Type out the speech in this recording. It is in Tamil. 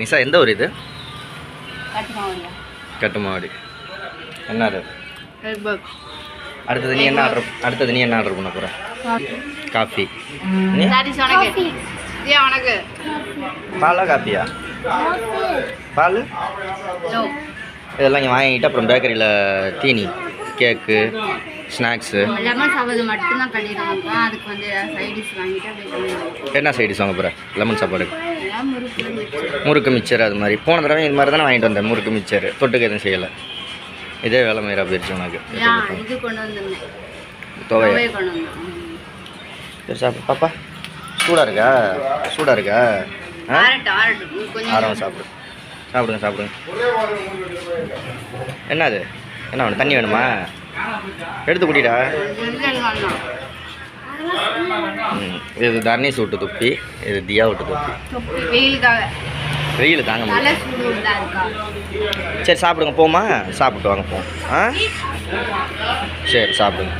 நிஷா எந்த ஊர் இது? கட்டுமாவடி. என்ன பக் அடுத்தது நீ என்ன ஆர்டர் அடுத்தது நீ என்ன ஆர்டர் பண்ண போகிற காஃபி. பாலா காப்பியா பால்? இதெல்லாம் இங்கே வாங்கிட்டு அப்புறம் பேக்கரியில் தீனி கேக்கு ஸ்நாக்ஸு. லெமன் சாப்பாடு மட்டும்தான் கட்டிடுவாங்க அதுக்கு வந்து சைடிஷ் வாங்கிட்டு பண்ணிடுவாங்க என்ன சைடிஸ் வாங்க போகிற லெமன் சாப்பாடு முறுக்கு மிச்சர் அது மாதிரி. போன தடவை இது மாதிரி தானே வாங்கிட்டு வந்தேன் முறுக்கு மிச்சர். தொட்டுக்கு எதுவும் செய்யலை. இதே வேலை மயிரா போயிடுச்சு உனக்கு. துவைய. சரி சாப்பிடு. பாப்பா சூடாக இருக்கா? சூடாக இருக்கா? ஆ? ஆறட்டும் ஆறட்டும். நீ கொஞ்சம். ஆரம்பம் சாப்பிடு. சாப்பிடுங்க சாப்பிடுங்க. என்ன அது என்ன வேணும் தண்ணி வேணுமா? எடுத்து குடிடா. இல்லை வேணாம்? ம் இது தர்ணீஸ் விட்டு துப்பி இது தியா விட்டு துப்பி. வெயிலுக்காக. வெயில் தாங்க சரி சாப்பிடுங்க போமா சாப்பிட்டு வாங்க போம் ஆ? சரி சாப்பிடுங்க.